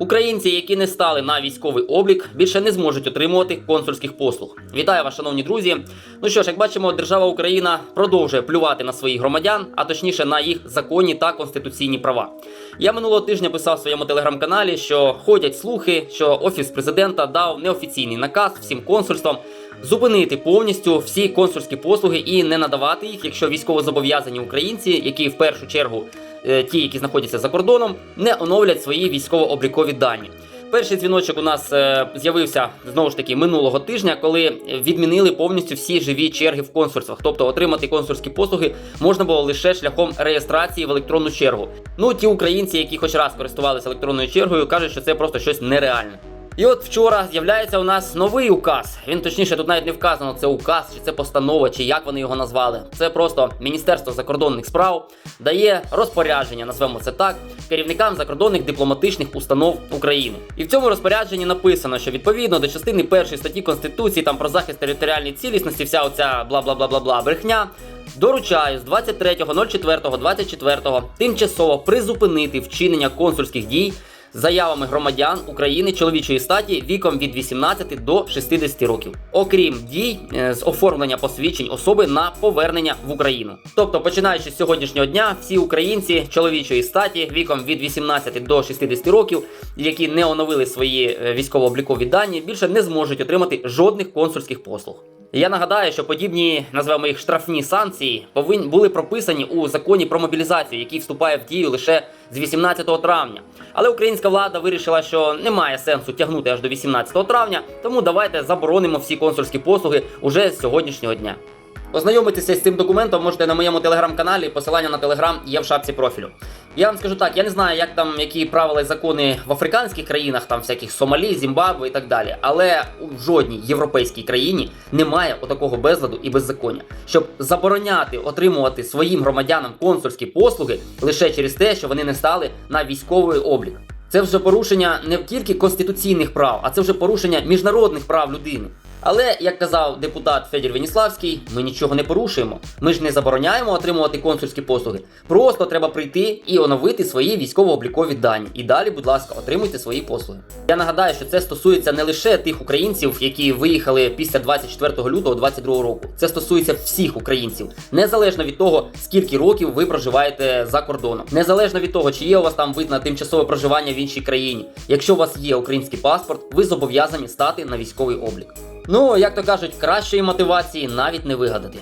Українці, які не стали на військовий облік, більше не зможуть отримувати консульських послуг. Вітаю вас, шановні друзі. Ну що ж, як бачимо, держава Україна продовжує плювати на своїх громадян, а точніше на їх законні та конституційні права. Я минулого тижня писав в своєму телеграм-каналі, що ходять слухи, що офіс президента дав неофіційний наказ всім консульствам зупинити повністю всі консульські послуги і не надавати їх, якщо військовозобов'язані українці, які в першу чергу ті, які знаходяться за кордоном, не оновлять свої військово-облікові дані. Перший дзвіночок у нас е, з'явився знову ж таки минулого тижня, коли відмінили повністю всі живі черги в консульствах. Тобто отримати консульські послуги можна було лише шляхом реєстрації в електронну чергу. Ну ті українці, які хоч раз користувалися електронною чергою, кажуть, що це просто щось нереальне. І от вчора з'являється у нас новий указ. Він точніше тут навіть не вказано, це указ, чи це постанова, чи як вони його назвали. Це просто Міністерство закордонних справ дає розпорядження, назвемо це так, керівникам закордонних дипломатичних установ України. І в цьому розпорядженні написано, що відповідно до частини першої статті Конституції там про захист територіальної цілісності, вся оця бла бла бла бла бла брехня. Доручаю з 23.04.24 тимчасово призупинити вчинення консульських дій заявами громадян України чоловічої статі віком від 18 до 60 років, окрім дій е, з оформлення посвідчень особи на повернення в Україну. Тобто, починаючи з сьогоднішнього дня, всі українці чоловічої статі віком від 18 до 60 років, які не оновили свої е, військово-облікові дані, більше не зможуть отримати жодних консульських послуг. Я нагадаю, що подібні називаємо їх штрафні санкції повинні були прописані у законі про мобілізацію, який вступає в дію лише з 18 травня. Але українська влада вирішила, що немає сенсу тягнути аж до 18 травня, тому давайте заборонимо всі консульські послуги уже з сьогоднішнього дня. Ознайомитися з цим документом можете на моєму телеграм-каналі. Посилання на телеграм є в шапці профілю. Я вам скажу так, я не знаю, як там які правила і закони в африканських країнах, там всяких Сомалі, Зімбабве і так далі. Але у жодній європейській країні немає отакого безладу і беззаконня, щоб забороняти отримувати своїм громадянам консульські послуги лише через те, що вони не стали на військовий облік. Це вже порушення не тільки конституційних прав, а це вже порушення міжнародних прав людини. Але, як казав депутат Федір Веніславський, ми нічого не порушуємо. Ми ж не забороняємо отримувати консульські послуги. Просто треба прийти і оновити свої військово-облікові дані. І далі, будь ласка, отримуйте свої послуги. Я нагадаю, що це стосується не лише тих українців, які виїхали після 24 лютого 2022 року. Це стосується всіх українців, незалежно від того, скільки років ви проживаєте за кордоном, незалежно від того, чи є у вас там вид на тимчасове проживання в іншій країні. Якщо у вас є український паспорт, ви зобов'язані стати на військовий облік. Ну, як то кажуть, кращої мотивації навіть не вигадати.